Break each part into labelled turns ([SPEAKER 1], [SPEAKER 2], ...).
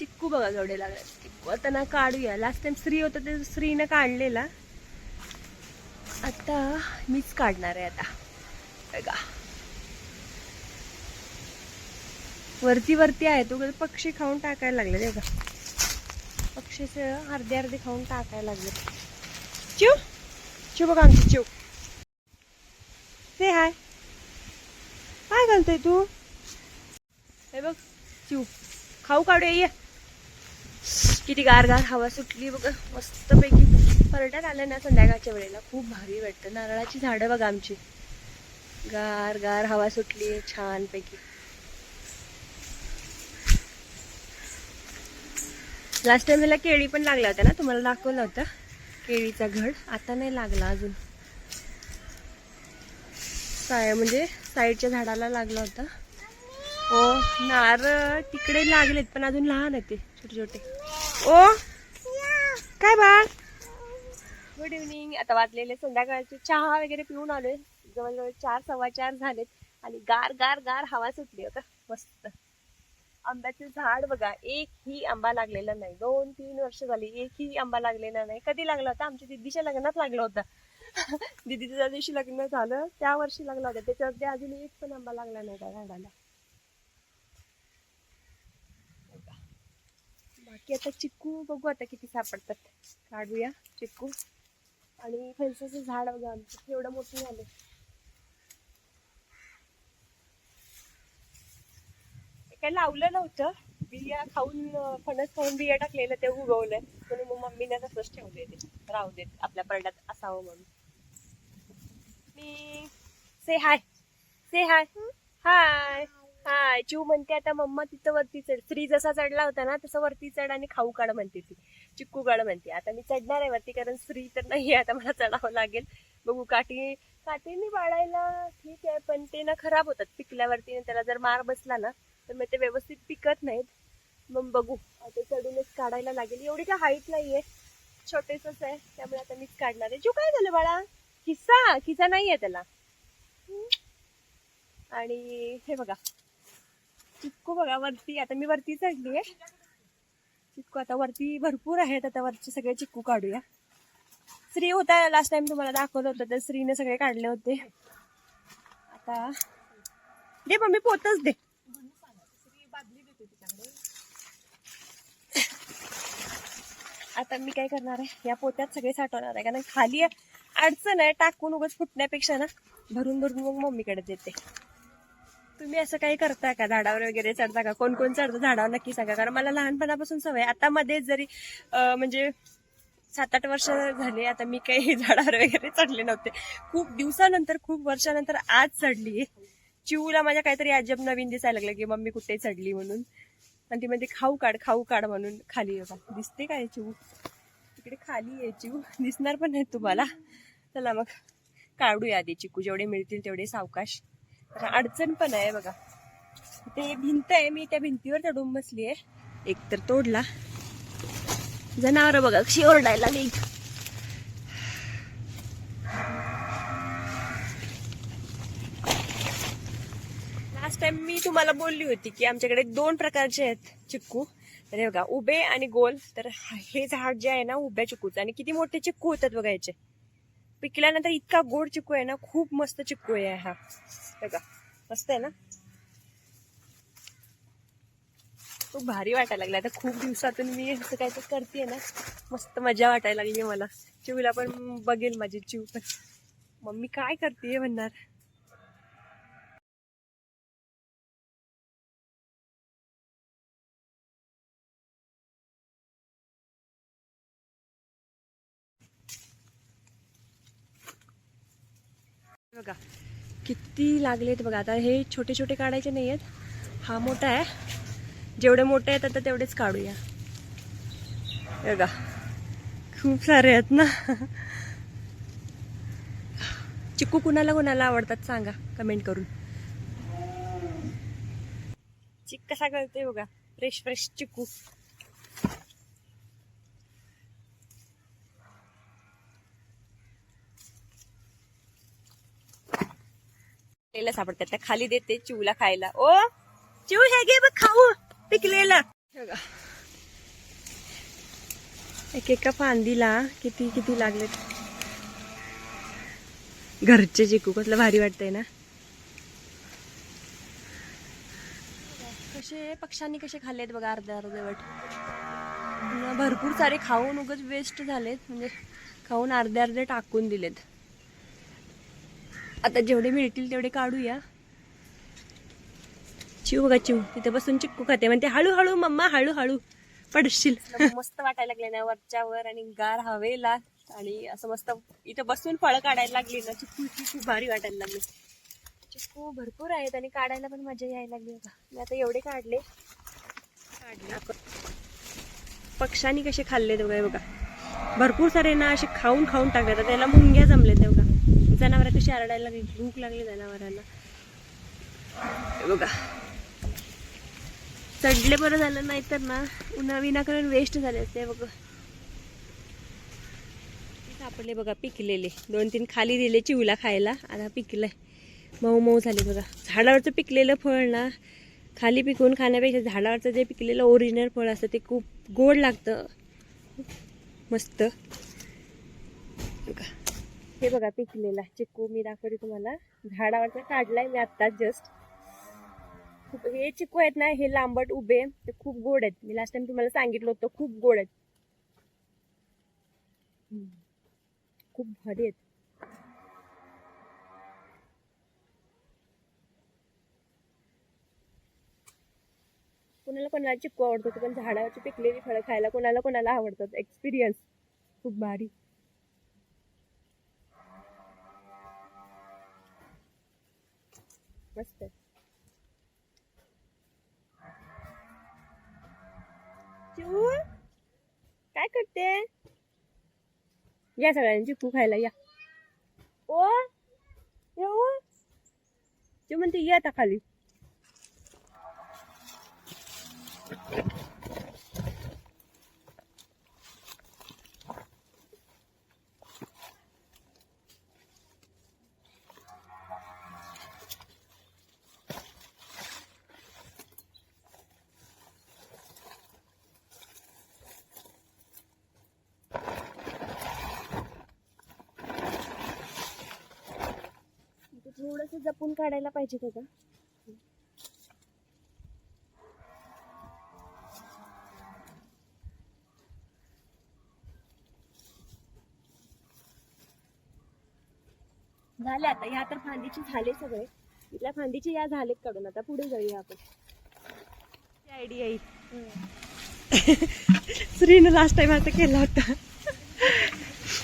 [SPEAKER 1] चिक्कू बघा जोडे लागले. चिक्कू आता ना काढूया. लास्ट टाइम श्री होतं ते श्रीनं काढलेला. आता मीच काढणार आहे आता. बघा. वरती वरती आहे. तो पक्षी खाऊन टाकायला लागले बघा पक्षीचे अर्धे अर्धे खाऊन टाकायला लागले. चिव. चिव बघा आमची चिव. ते हाय काय घालतोय तू? हे बघ चिव. खाऊ काढूया ये. किती गार गार हवा सुटली बघ. मस्तपैकी पर्यटन आलं ना संध्याकाळच्या वेळेला. खूप भारी वाटतं. नारळाची झाडं बघा आमची. गार गार हवा सुटली छानपैकी. लास्ट टाइम ह्याला केळी पण लागल्या होत्या ना? तुम्हाला दाखवलं होतं. केळीचा घड. आता नाही लागला अजून. काय म्हणजे साईडच्या झाडाला लागला होता. ओ नारळ तिकडे लागलेत पण अजून लहान आहेत ते छोटे छोटे ओ काय बाळ? गुड इव्हनिंग आता वाजलेले संध्याकाळचे. चहा वगैरे पिऊन आलोय. जवळजवळ चार सव्वा चार झालेत. आणि गार गार गार हवा सुटली होता मस्त. आंब्याचे झाड बघा. एक ही आंबा लागलेला नाही. दोन तीन वर्ष झाली एकही आंबा लागलेला नाही. कधी लागला होता? आमच्या दिदीच्या लग्नात लागला होता. दिदीचं ज्या दिवशी लग्न झालं त्या वर्षी लागला होता. त्याच्यावरती अजून एक पण आंबा लागला नाही त्या झाडाला. बाकी आता चिक्कू बघू आता किती सापडतात. काढूया चिक्कू. आणि फणसाचं झाड बघा आमचं एवढं मोठं झालं काय लावलं नव्हतं. बिया खाऊन फणस खाऊन बिया टाकलेलं ते उगवलंय. म्हणून मग मम्मीने तसंच ठेवले ते. राहू देत आपल्या परड्यात असावं म्हणून. मी से हाय से हाय हाय हा चिव म्हणते आता मम्मा तिथं वरती चढ. स्त्री जसा चढला होता ना तसं वरती चढ आणि खाऊ काढ म्हणते ती. चिक्कू काढ म्हणते. आता मी चढणार आहे वरती कारण स्त्री तर नाही आता मला चढावं लागेल. बघू काठी काठीने बाळायला ठीक आहे पण ते ना खराब होतात पिकल्यावरती त्याला जर मार बसला ना तर मग ते व्यवस्थित पिकत नाहीत. मग बघू आता चढूनच काढायला लागेल. एवढी काय हाईट नाहीये. छोटेसच आहे त्यामुळे आता मीच काढणार आहे. जो काय झालं बाळा? खिस्सा किस्सा नाहीये त्याला. आणि हे बघा चिक्कू बघा वरती. आता मी वरती चढली आहे. चिक्कू आता वरती भरपूर आहेत. आता वरचे सगळे चिक्कू काढूया. श्री होता लास्ट टाइम तुम्हाला दाखवलं होतं तर श्रीने सगळे काढले होते. आता दे मम्मी पोतच दे. आता मी काय करणार आहे? या पोत्यात सगळे साठवणार आहे. कारण खाली अडचण आहे टाकून उगाच फुटण्यापेक्षा ना भरून भरून मग मम्मीकडे देते. तुम्ही असं काही करता का? झाडावर वगैरे चढता का? कोण कोण चढतं? झाडावर नक्की सांगा. कारण मला लहानपणापासून सवय आता मध्ये जरी अं, म्हणजे सात आठ वर्ष झाले आता मी काही झाडावर वगैरे चढले नव्हते. खूप दिवसानंतर खूप वर्षानंतर आज चढली. चिऊला माझ्या काहीतरी अजब नवीन दिसायला लागलं की मम्मी कुठे चढली म्हणून? आणि ती म्हणजे खाऊ काढ खाऊ काढ म्हणून खाली आहे दिसते काय चिव? तिकडे खाली आहे चिऊ दिसणार पण नाही तुम्हाला. चला मग काढूया आधी चिकू. जेवढे मिळतील तेवढे सावकाश. अडचण पण आहे बघा. ते भिंत आहे मी त्या भिंतीवर चढून बसली आहे. एक तर तोडला. जनावर बघा कशी ओरडायला लागली. लास्ट टाइम मी तुम्हाला बोलली होती की आमच्याकडे दोन प्रकारचे आहेत चिक्कू. तर हे बघा उभे आणि गोल. तर हे झाड जे आहे ना उभ्या चिक्कूचं. आणि किती मोठे चिक्कू होतात बघायचे पिकल्यानंतर इतका गोड चिक्कू आहे ना खूप मस्त चिक्कू आहे हा. बघा मस्त आहे ना? खूप भारी वाटायला लागला आता खूप दिवसातून मी असं काय तर करते ना. मस्त मजा वाटायला लागली मला. चिवला पण बघेल माझी चिव पण. मम्मी काय करते म्हणणार? बघा. किती लागलेत बघा. आता हे छोटे छोटे काढायचे नाही आहेत. हा मोठा आहे. जेवढे मोठे आहेत आता तेवढेच काढूया. बघा. खूप सारे आहेत ना. चिक्कू कुणाला कुणाला आवडतात सांगा. कमेंट करून. चिक कसा कळतोय बघा. फ्रेश फ्रेश चिक्कू. पिकलेलं सापडतात त्या खाली देते चिवला खायला. ओ चिव हे घे बघ खाऊ. पिकलेला. हे एक एका फांदीला किती किती लागलेत घरचे चिकू कसलं भारी वाटतंय ना? कसे पक्ष्यांनी कसे खाल्लेत बघा अर्धे अर्धेवट न भरपूर सारे खाऊन उगच वेस्ट झालेत. म्हणजे खाऊन अर्धे अर्धे टाकून दिलेत. आता जेवढे मिळतील तेवढे काढूया. चिव बघा चिव. तिथे बसून चिक्कू खाते. म्हणते हळूहळू मम्मा हळूहळू पडशील. मस्त वाटायला लागले ना वरच्या वर आणि गार हवेला आणि असं मस्त इथं बसून फळं काढायला लागली ना चिक्कू खूप भारी वाटायला लागली. चिक्कू भरपूर आहेत आणि काढायला पण मजा यायला लागली बघा. मी आता एवढे काढले. काढले. आपण. पक्ष्यांनी कसे खाल्ले बघा बघा. भरपूर सारे ना असे खाऊन खाऊन टाकले. त्याला मुंग्या जमले ते जनावर कशी आरडायला लागली? भूक लागली जनावरांना. बघा. चढले बरं झालं नाही तर ना उन्हा विनाकारण वेस्ट झाले असते बघ. सापडले बघा पिकलेले. दोन तीन खाली दिले चिवला खायला. आता पिकलंय. मऊ मऊ झाले बघा. झाडावरचं पिकलेलं फळ ना खाली पिकवून खाण्यापेक्षा झाडावरचं जे पिकलेलं ओरिजिनल फळ असतं ते खूप गोड लागतं. मस्त. बघा. हे बघा पिकलेला चिक्कू मी दाखवते तुम्हाला. झाडावरचा काढलाय मी आता जस्ट खूप हे चिकू आहेत ना हे लांबट उभे. ते खूप गोड आहेत. मी लास्ट टाइम तुम्हाला सांगितलं होतं खूप गोड आहेत. खूप भारी आहेत. कोणाला कोणाला चिक्कू आवडतो पण झाडावरची पिकलेली फळं खायला कोणाला कोणाला आवडतात. एक्सपिरियन्स खूप भारी. मस्त चिऊ काय करते? या सगळ्यांनी चिकू खायला या. ओ येऊ म्हणते ये आता खाली थोडस जपून काढायला पाहिजे त्याचा. झाले आता या तर फांदीचे झाले सगळे. इथल्या फांदीचे या झालेत काढून आता पुढे जाऊया आपण. आयडिया येईल श्रीनं लास्ट टाइम असं केला होता.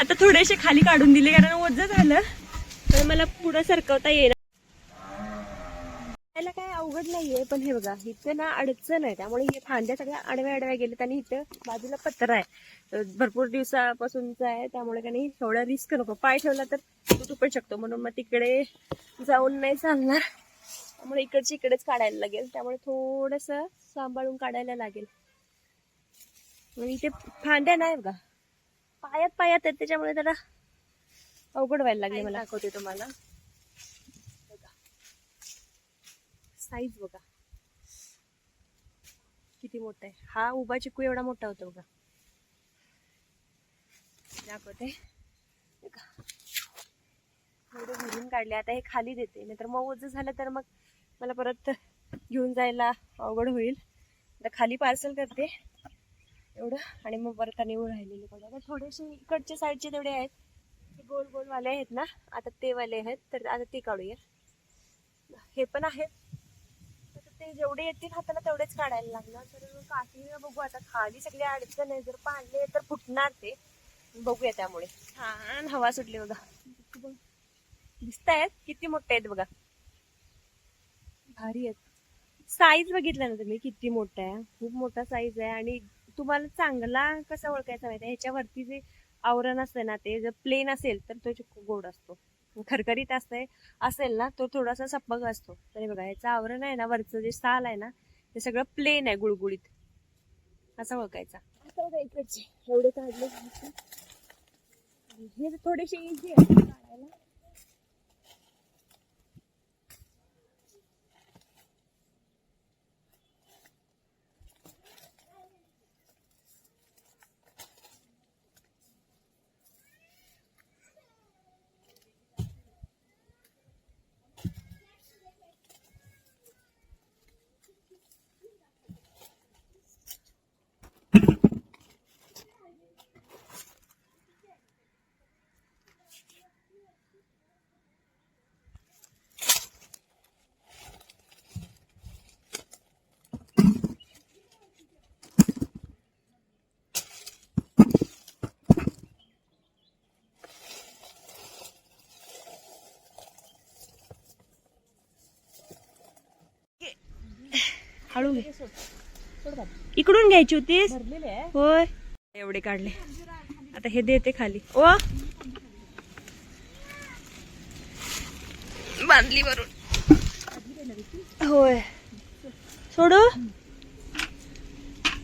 [SPEAKER 1] आता थोडेसे खाली काढून दिले कारण ओझं झालं. तर मला पुढं सरकवता येईल त्याला काय अवघड नाहीये पण हे बघा इथं ना अडचण आहे. त्यामुळे हे फांद्या सगळ्या आडव्या आडव्या गेलेत आणि इथं बाजूला पत्र आहे. भरपूर दिवसापासूनच आहे त्यामुळे काही नाही एवढा रिस्क नको. पाय ठेवला तर तुटू पण शकतो. म्हणून मग तिकडे जाऊन नाही चालणार. त्यामुळे इकडची इकडेच काढायला लागेल. त्यामुळे थोडस सांभाळून काढायला लागेल. आणि इथे फांद्या नाही बघा. पायात पायात आहेत त्याच्यामुळे जरा अवघड व्हायला लागले मला. दाखवते तुम्हाला? साईज बघा. किती मोठा आहे. हा उभा चिकू एवढा मोठा होता बघा. दाखवते. बघा. भरून काढले. आता हे खाली देते. नाहीतर मग ओझं झालं तर मग मला परत घेऊन जायला अवघड होईल. आता खाली पार्सल करते. एवढं. आणि मग परत आणि राहिलेले बघा. थोडेसे इकडच्या साईडचे तेवढे आहेत. ते गोल गोलवाले आहेत ना. आता ते वाले आहेत. तर आता ते काढूया. हे पण आहेत. जेवढे येतील हाताला तेवढेच काढायला लागणार. तर काठी बघू आता खाली सगळी अडचण आहे जर पाडले तर फुटणार ते. बघूया त्यामुळे. छान हवा सुटली बघा. दिसत आहेत किती मोठे आहेत बघा. भारी आहेत. साईज बघितला ना तुम्ही? किती मोठा आहे. खूप मोठा साईज आहे. आणि तुम्हाला चांगला कसा ओळखायचा माहिती आहे? ह्याच्यावरती जे आवरण असतं ना ते जर प्लेन असेल तर तो गोड असतो. खरखरीत असतंय असेल ना तो थोडासा सप्पक असतो. तरी बघा ह्याचं आवरण आहे ना वरचं जे साल आहे ना ते सगळं प्लेन आहे गुळगुळीत. असा ओळखायचा एवढे काढले हे थोडेसे इझी आहे. काढायला काढून घे. इकडून घ्यायची होतीस? होय. एवढे काढले. आता हे देते खाली. ओ. बांधली वरून. होय. सोडू?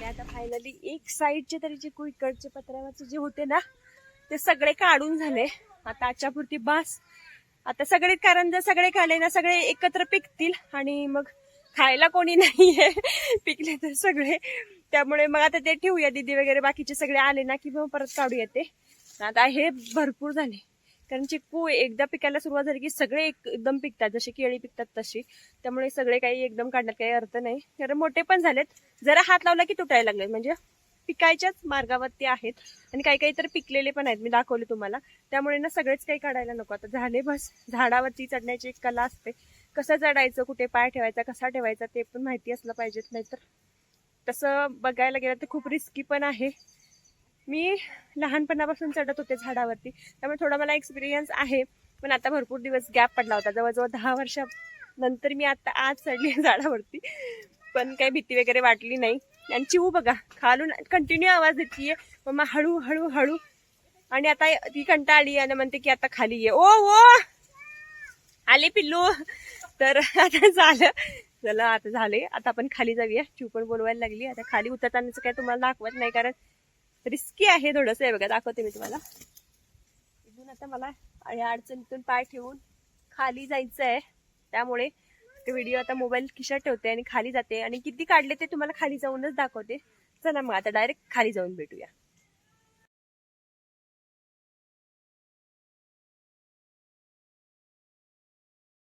[SPEAKER 1] ते आता फायनली एक साईडचे तरी चिकू इकडचे पत्र्यावरचे जे होते ना ते सगळे काढून झाले. आता आजच्या पुरती बास. आता सगळे कारण जर सगळे काढले ना सगळे एकत्र पिकतील आणि मग खायला कोणी नाहीये. पिकले तर सगळे. त्यामुळे मग आता ते ठेवूया दीदी वगैरे. बाकीचे सगळे आले ना की मग परत काढूया ते. आता हे भरपूर झाले. कारण चिक्कू एकदा पिकायला सुरुवात झाली की सगळे एक- एकदम पिकतात. जसे केळी पिकतात तशी. त्यामुळे सगळे काही एकदम काढण्यात काही अर्थ नाही. कारण मोठे पण झालेत. जरा हात लावला की तुटायला लागले. म्हणजे पिकायच्याच मार्गावरती आहेत. आणि काही काही तर पिकलेले पण आहेत. मी दाखवले तुम्हाला. त्यामुळे ना सगळेच काही काढायला नको. आता झाले बस. झाडावरती चढण्याची एक कला असते. कसं चढायचं कुठे पाय ठेवायचा कसा ठेवायचा ते पण माहिती असलं पाहिजेत नाहीतर तसं बघायला गेलं तर खूप रिस्की पण आहे. मी लहानपणापासून चढत होते झाडावरती त्यामुळे थोडा मला एक्सपिरियन्स आहे. पण आता भरपूर दिवस गॅप पडला होता. जवळजवळ दहा वर्षानंतर मी आता आज चढली झाडावरती. पण काही भीती वगैरे वाटली नाही. आणि चिवू बघा खालून कंटिन्यू आवाज देतीये मग हळू हळू हळू. आणि आता ती कंटाळली आणि म्हणते की आता खाली ये. ओ ओ! आले पिल्लू. तर आता झालं. चला आता झाले. आता आपण खाली जाऊया. चिव पण बोलवायला लागली. आता खाली उतरतानाच काय तुम्हाला दाखवत नाही कारण रिस्की आहे थोडंसं. हे बघा दाखवते मी तुम्हाला. इथून आता मला या अडचणीतून पाय ठेवून खाली जायचं आहे त्यामुळे ते व्हिडिओ आता मोबाईल खिशात ठेवते आणि खाली जाते. आणि किती काढले ते तुम्हाला खाली जाऊनच दाखवते. चला मग आता डायरेक्ट खाली जाऊन भेटूया.